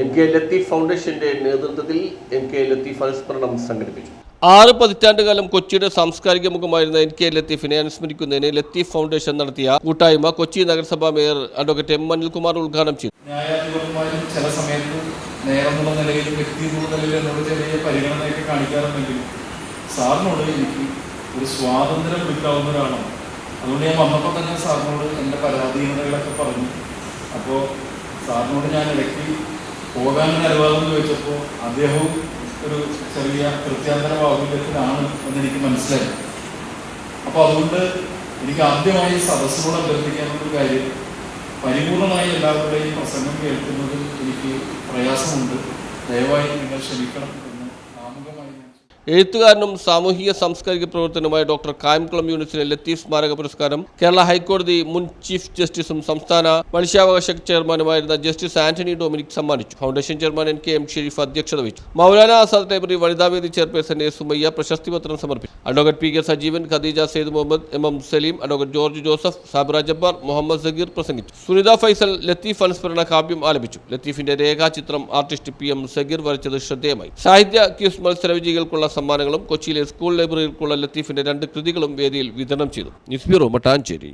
M K Latheef ഫൗണ്ടേഷന്റെ നേതൃത്വത്തിൽ M K Latheef അനുസ്മരണം സംഘടിപ്പിച്ചു. ആറ് പതിറ്റാണ്ടുകാലം കൊച്ചിയുടെ സാംസ്കാരിക മുഖമായിരുന്ന എൻ കെ ലത്തീഫിനെ അനുസ്മരിക്കുന്നതിന് ലത്തീഫ് ഫൗണ്ടേഷൻ നടത്തിയ കൂട്ടായ്മ കൊച്ചി നഗരസഭാ മേയർ അഡ്വക്കേറ്റ് എം അനിൽകുമാർ ഉദ്ഘാടനം ചെയ്തു. ന്യായാധിപന്മാരും ചില സമയത്ത് നേരെന്നുള്ള നിലയിലും വ്യക്തി എന്നുള്ള നിലയിൽ എന്നോട് ചെറിയ പരിഗണനയൊക്കെ കാണിക്കാറുണ്ടെങ്കിലും സാറിനോട് എനിക്ക് ഒരു സ്വാതന്ത്ര്യം കൊടുക്കാവുന്ന ഒരാളാണ് അതുകൊണ്ട് ഞാൻ വന്നപ്പോൾ തന്നെ സാറിനോട് എന്റെ പരാധീനതകളൊക്കെ പറഞ്ഞു. അപ്പോൾ സാറിനോട് ഞാൻ ഇടയ്ക്ക് പോകാൻ അനുവാദം ചോദിച്ചപ്പോൾ അദ്ദേഹവും ഒരു ചെറിയ പ്രത്യാന്തര എന്ന് എന്നെനിക്ക് മനസ്സിലായി. അപ്പോൾ അതുകൊണ്ട് എനിക്ക് ആദ്യമായി സദസ്സിനോട് അഭ്യർത്ഥിക്കാനുള്ള കാര്യം പരിപൂർണമായി എല്ലാവരുടെയും പ്രസംഗം കേൾക്കുന്നതിൽ എനിക്ക് പ്രയാസമുണ്ട്. ദയവായി നിങ്ങൾ ക്ഷമിക്കണം. എഴുത്തുകാരനും സാമൂഹിക സാംസ്കാരിക പ്രവർത്തനവുമായ ഡോക്ടർ കായംകുളം യൂണിസിന് ലത്തീഫ് സ്മാരക പുരസ്കാരം കേരള ഹൈക്കോടതി മുൻ ചീഫ് ജസ്റ്റിസും സംസ്ഥാന മനുഷ്യാവകാശ ചെയർമാനുമായിരുന്ന ജസ്റ്റിസ് ആന്റണി ഡൊമിനിക് സമ്മാനിച്ചു. Foundation chairman N K M Shareef അധ്യക്ഷത വഹിച്ചു. മൗലാന ആസാദ് ലൈബ്രറി വനിതാവേദി ചെയർപേഴ്സൺ എ സുമയ്യ പ്രശസ്തി പത്രം സമർപ്പിച്ചു. Advocate P K Sajeevan Khadija Sayed Muhammad M M Saleem advocate George Joseph Sabira Jabbar Muhammad Sageer പ്രസംഗിച്ചു. സുനിത ഫൈസൽ ലത്തീഫ് അനുസ്മരണ കാവ്യം ആലപിച്ചു. ലത്തീഫിന്റെ രേഖാചിത്രം ആർട്ടിസ്റ്റ് പി എം സഗീർ വരച്ചത് ശ്രദ്ധേയമായി. സാഹിത്യ ക്യൂസ് മത്സര വിജയികൾക്കുള്ള സമ്മാനങ്ങളും കൊച്ചിയിലെ സ്കൂൾ ലൈബ്രറിയിൽക്കുള്ള ലത്തീഫിന്റെ രണ്ട് കൃതികളും വേദിയിൽ വിതരണം ചെയ്തു. News bureau Mattancherry.